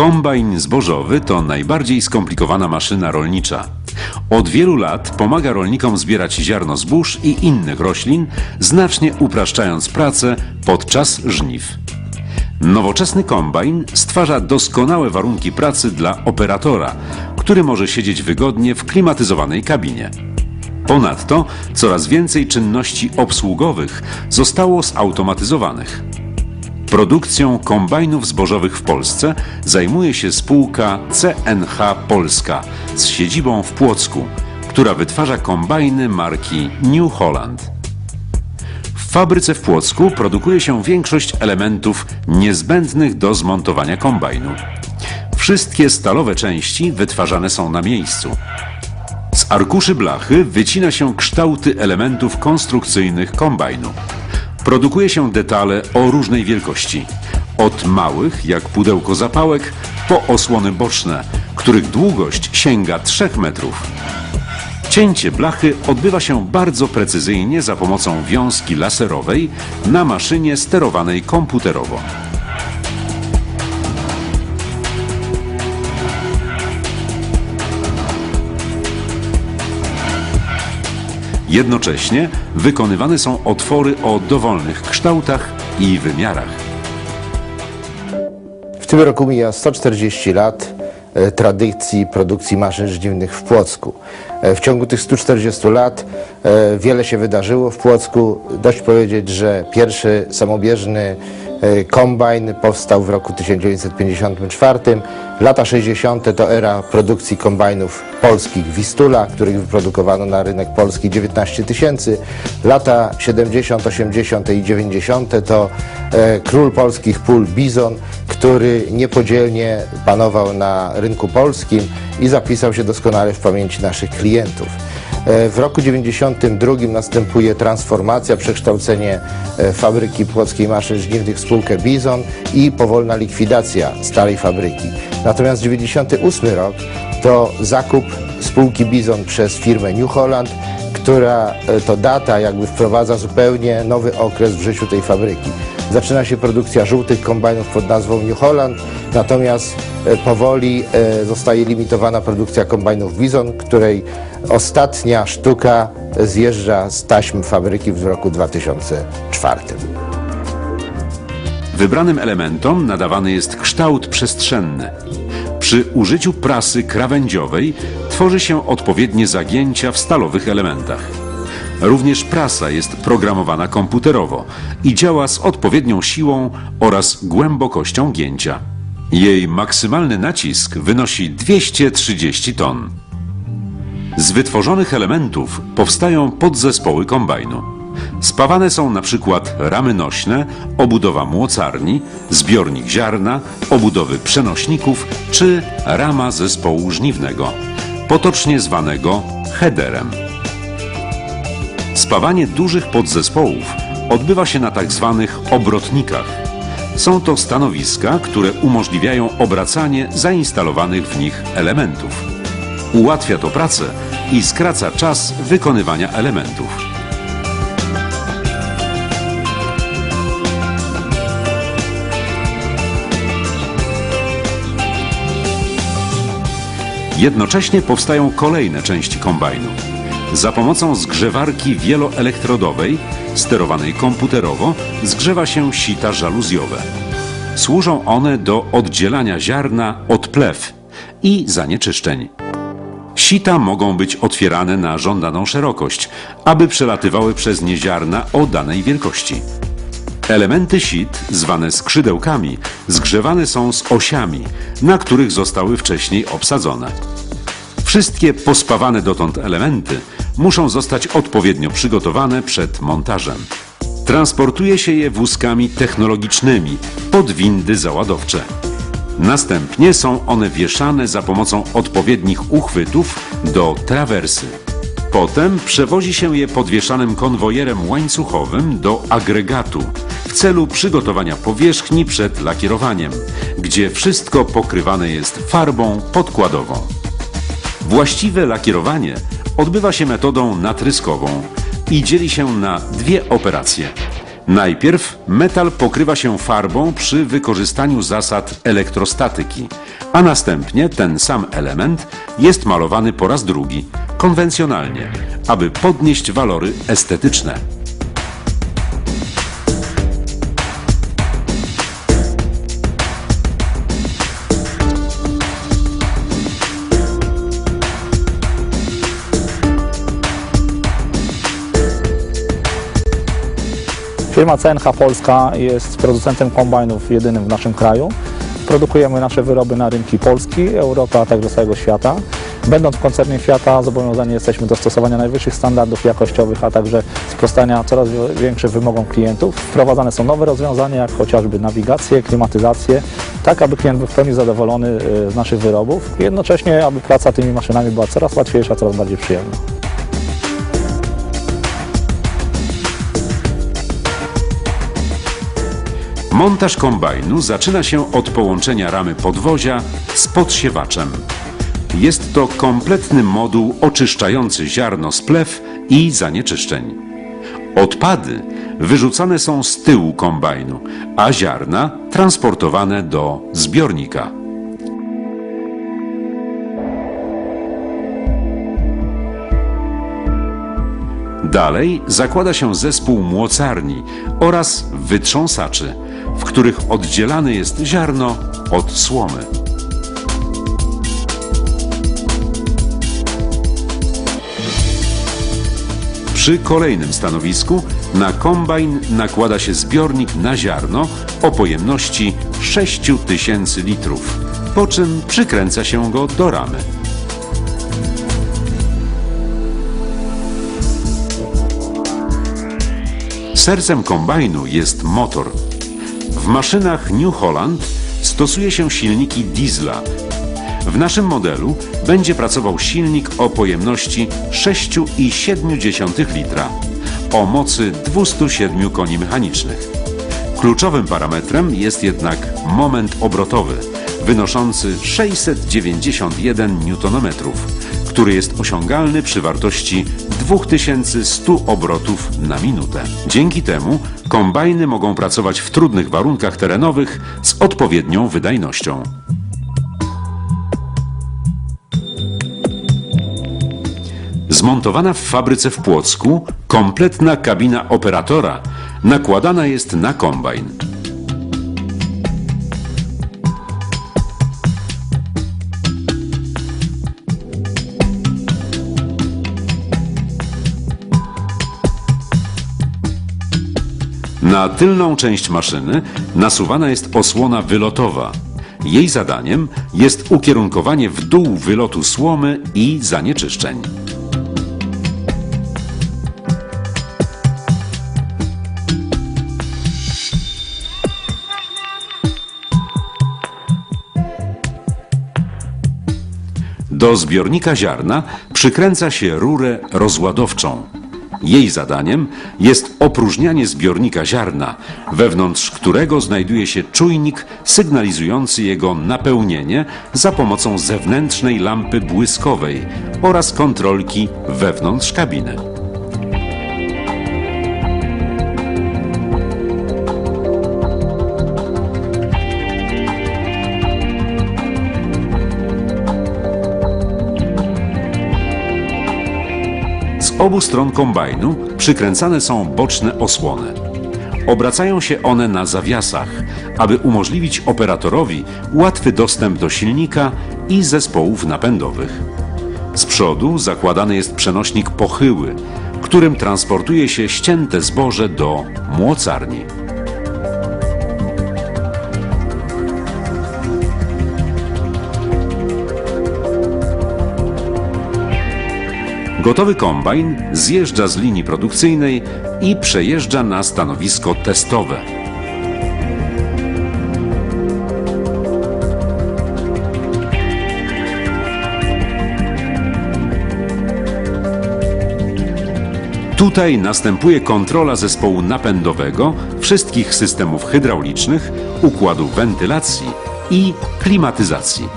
Kombajn zbożowy to najbardziej skomplikowana maszyna rolnicza. Od wielu lat pomaga rolnikom zbierać ziarno zbóż i innych roślin, znacznie upraszczając pracę podczas żniw. Nowoczesny kombajn stwarza doskonałe warunki pracy dla operatora, który może siedzieć wygodnie w klimatyzowanej kabinie. Ponadto coraz więcej czynności obsługowych zostało zautomatyzowanych. Produkcją kombajnów zbożowych w Polsce zajmuje się spółka CNH Polska z siedzibą w Płocku, która wytwarza kombajny marki New Holland. W fabryce w Płocku produkuje się większość elementów niezbędnych do zmontowania kombajnu. Wszystkie stalowe części wytwarzane są na miejscu. Z arkuszy blachy wycina się kształty elementów konstrukcyjnych kombajnu. Produkuje się detale o różnej wielkości. Od małych, jak pudełko zapałek, po osłony boczne, których długość sięga 3 metrów. Cięcie blachy odbywa się bardzo precyzyjnie za pomocą wiązki laserowej na maszynie sterowanej komputerowo. Jednocześnie wykonywane są otwory o dowolnych kształtach i wymiarach. W tym roku mija 140 lat e, tradycji produkcji maszyn żniwnych w Płocku. E, W ciągu tych 140 lat e, wiele się wydarzyło w Płocku. Dość powiedzieć, że pierwszy samobieżny kombajn powstał w roku 1954. Lata 60. to era produkcji kombajnów polskich Wistula, których wyprodukowano na rynek polski 19 tysięcy. Lata 70., 80. i 90. to e, król polskich pól Bizon, który niepodzielnie panował na rynku polskim i zapisał się doskonale w pamięci naszych klientów. E, W roku 92 następuje transformacja, przekształcenie e, fabryki Płockiej Maszyn Żniwnych w spółkę Bizon i powolna likwidacja starej fabryki. Natomiast 98 rok to zakup spółki Bizon przez firmę New Holland, która e, to data jakby wprowadza zupełnie nowy okres w życiu tej fabryki. Zaczyna się produkcja żółtych kombajnów pod nazwą New Holland, natomiast e, powoli e, zostaje limitowana produkcja kombajnów Bizon, której ostatnia sztuka zjeżdża z taśm fabryki w roku 2004. Wybranym elementom nadawany jest kształt przestrzenny. Przy użyciu prasy krawędziowej tworzy się odpowiednie zagięcia w stalowych elementach. Również prasa jest programowana komputerowo i działa z odpowiednią siłą oraz głębokością gięcia. Jej maksymalny nacisk wynosi 230 ton. Z wytworzonych elementów powstają podzespoły kombajnu. Spawane są na przykład ramy nośne, obudowa młocarni, zbiornik ziarna, obudowy przenośników czy rama zespołu żniwnego, potocznie zwanego headerem. Spawanie dużych podzespołów odbywa się na tak zwanych obrotnikach. Są to stanowiska, które umożliwiają obracanie zainstalowanych w nich elementów. Ułatwia to pracę i skraca czas wykonywania elementów. Jednocześnie powstają kolejne części kombajnu. Za pomocą zgrzewarki wieloelektrodowej, sterowanej komputerowo, zgrzewa się sita żaluzjowe. Służą one do oddzielania ziarna od plew i zanieczyszczeń. Sita mogą być otwierane na żądaną szerokość, aby przelatywały przez nie ziarna o danej wielkości. Elementy sit, zwane skrzydełkami, zgrzewane są z osiami, na których zostały wcześniej obsadzone. Wszystkie pospawane dotąd elementy muszą zostać odpowiednio przygotowane przed montażem. Transportuje się je wózkami technologicznymi pod windy załadowcze. Następnie są one wieszane za pomocą odpowiednich uchwytów do trawersy. Potem przewozi się je podwieszanym konwojerem łańcuchowym do agregatu w celu przygotowania powierzchni przed lakierowaniem, gdzie wszystko pokrywane jest farbą podkładową. Właściwe lakierowanie odbywa się metodą natryskową i dzieli się na dwie operacje. Najpierw metal pokrywa się farbą przy wykorzystaniu zasad elektrostatyki, a następnie ten sam element jest malowany po raz drugi, konwencjonalnie, aby podnieść walory estetyczne. Firma CNH Polska jest producentem kombajnów jedynym w naszym kraju. Produkujemy nasze wyroby na rynki Polski, Europy, a także całego świata. Będąc w koncernie Fiata zobowiązani jesteśmy do stosowania najwyższych standardów jakościowych, a także sprostania coraz większym wymogom klientów. Wprowadzane są nowe rozwiązania, jak chociażby nawigację, klimatyzację, tak aby klient był w pełni zadowolony y, z naszych wyrobów. Jednocześnie, aby praca tymi maszynami była coraz łatwiejsza, coraz bardziej przyjemna. Montaż kombajnu zaczyna się od połączenia ramy podwozia z podsiewaczem. Jest to kompletny moduł oczyszczający ziarno z plew i zanieczyszczeń. Odpady wyrzucane są z tyłu kombajnu, a ziarna transportowane do zbiornika. Dalej zakłada się zespół młocarni oraz wytrząsaczy, w których oddzielane jest ziarno od słomy. Przy kolejnym stanowisku na kombajn nakłada się zbiornik na ziarno o pojemności 6000 litrów, po czym przykręca się go do ramy. Sercem kombajnu jest motor. W maszynach New Holland stosuje się silniki diesla. W naszym modelu będzie pracował silnik o pojemności 6,7 litra o mocy 207 koni mechanicznych. Kluczowym parametrem jest jednak moment obrotowy wynoszący 691 Nm, który jest osiągalny przy wartości 2100 obrotów na minutę. Dzięki temu kombajny mogą pracować w trudnych warunkach terenowych z odpowiednią wydajnością. Zmontowana w fabryce w Płocku, kompletna kabina operatora nakładana jest na kombajn. Na tylną część maszyny nasuwana jest osłona wylotowa. Jej zadaniem jest ukierunkowanie w dół wylotu słomy i zanieczyszczeń. Do zbiornika ziarna przykręca się rurę rozładowczą. Jej zadaniem jest opróżnianie zbiornika ziarna, wewnątrz którego znajduje się czujnik sygnalizujący jego napełnienie za pomocą zewnętrznej lampy błyskowej oraz kontrolki wewnątrz kabiny. Obu stron kombajnu przykręcane są boczne osłony. Obracają się one na zawiasach, aby umożliwić operatorowi łatwy dostęp do silnika i zespołów napędowych. Z przodu zakładany jest przenośnik pochyły, którym transportuje się ścięte zboże do młocarni. Gotowy kombajn zjeżdża z linii produkcyjnej i przejeżdża na stanowisko testowe. Tutaj następuje kontrola zespołu napędowego, wszystkich systemów hydraulicznych, układu wentylacji i klimatyzacji.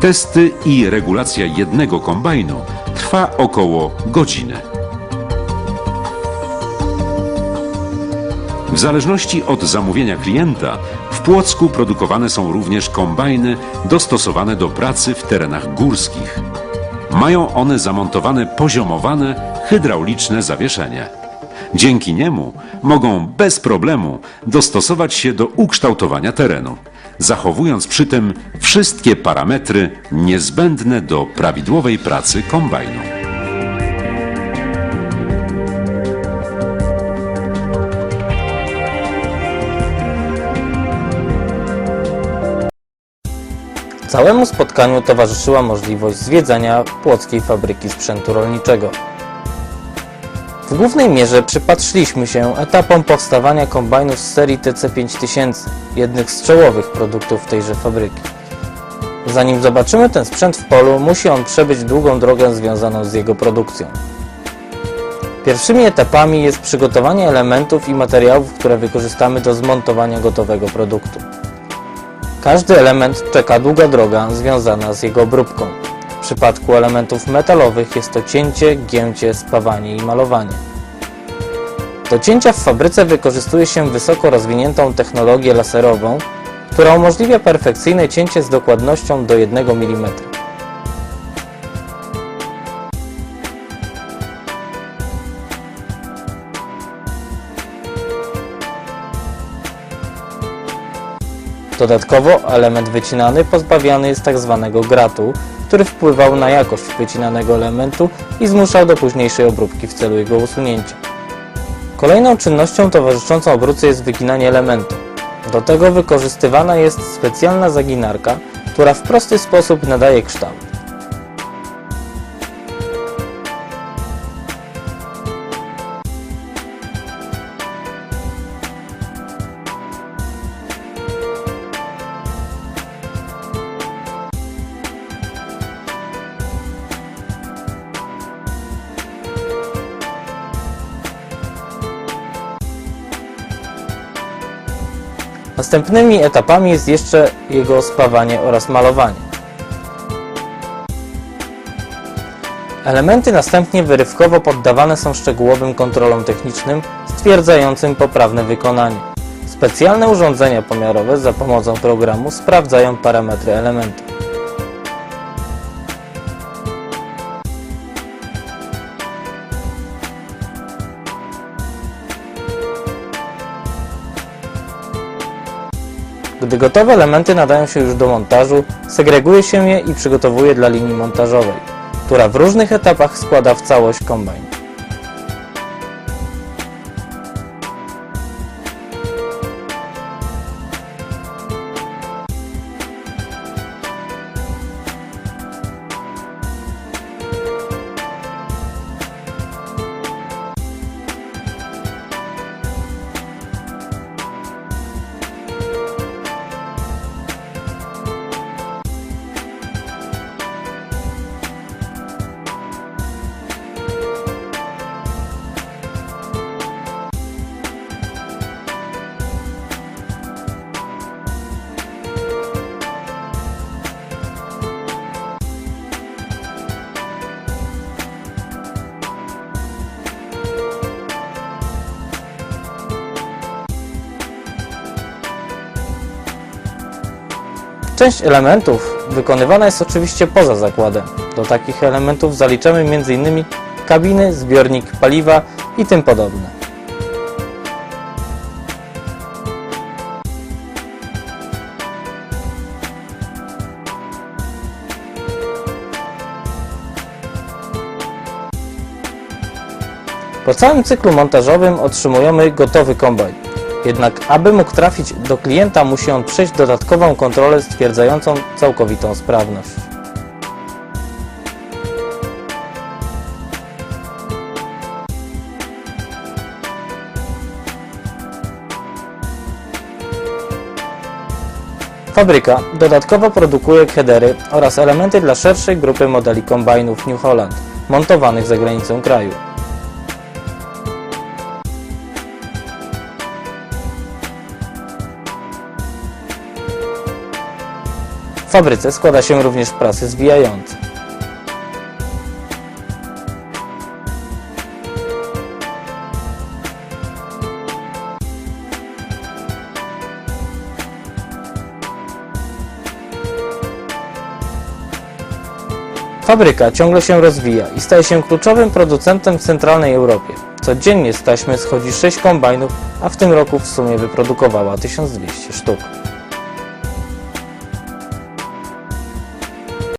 Testy i regulacja jednego kombajnu trwa około godziny. W zależności od zamówienia klienta, w Płocku produkowane są również kombajny dostosowane do pracy w terenach górskich. Mają one zamontowane poziomowane, hydrauliczne zawieszenie. Dzięki niemu mogą bez problemu dostosować się do ukształtowania terenu, zachowując przy tym wszystkie parametry niezbędne do prawidłowej pracy kombajnu. Całemu spotkaniu towarzyszyła możliwość zwiedzenia płockiej fabryki sprzętu rolniczego. W głównej mierze przypatrzyliśmy się etapom powstawania kombajnów z serii TC5000, jednych z czołowych produktów tejże fabryki. Zanim zobaczymy ten sprzęt w polu, musi on przebyć długą drogę związaną z jego produkcją. Pierwszymi etapami jest przygotowanie elementów i materiałów, które wykorzystamy do zmontowania gotowego produktu. Każdy element czeka długa droga związana z jego obróbką. Przypadku elementów metalowych jest to cięcie, gięcie, spawanie i malowanie. Do cięcia w fabryce wykorzystuje się wysoko rozwiniętą technologię laserową, która umożliwia perfekcyjne cięcie z dokładnością do 1 mm. Dodatkowo element wycinany pozbawiany jest tzw. gratu, który wpływał na jakość wycinanego elementu i zmuszał do późniejszej obróbki w celu jego usunięcia. Kolejną czynnością towarzyszącą obróbce jest wyginanie elementu. Do tego wykorzystywana jest specjalna zaginarka, która w prosty sposób nadaje kształt. Następnymi etapami jest jeszcze jego spawanie oraz malowanie. Elementy następnie wyrywkowo poddawane są szczegółowym kontrolom technicznym stwierdzającym poprawne wykonanie. Specjalne urządzenia pomiarowe za pomocą programu sprawdzają parametry elementu. Gdy gotowe elementy nadają się już do montażu, segreguje się je i przygotowuje dla linii montażowej, która w różnych etapach składa w całość kombajn. Część elementów wykonywana jest oczywiście poza zakładem. Do takich elementów zaliczamy m.in. kabiny, zbiornik paliwa i tym podobne. Po całym cyklu montażowym otrzymujemy gotowy kombajn. Jednak aby mógł trafić do klienta, musi on przejść dodatkową kontrolę stwierdzającą całkowitą sprawność. Fabryka dodatkowo produkuje headery oraz elementy dla szerszej grupy modeli kombajnów New Holland, montowanych za granicą kraju. W fabryce składa się również prasy zwijające. Fabryka ciągle się rozwija i staje się kluczowym producentem w centralnej Europie. Codziennie z taśmy schodzi 6 kombajnów, a w tym roku w sumie wyprodukowała 1200 sztuk.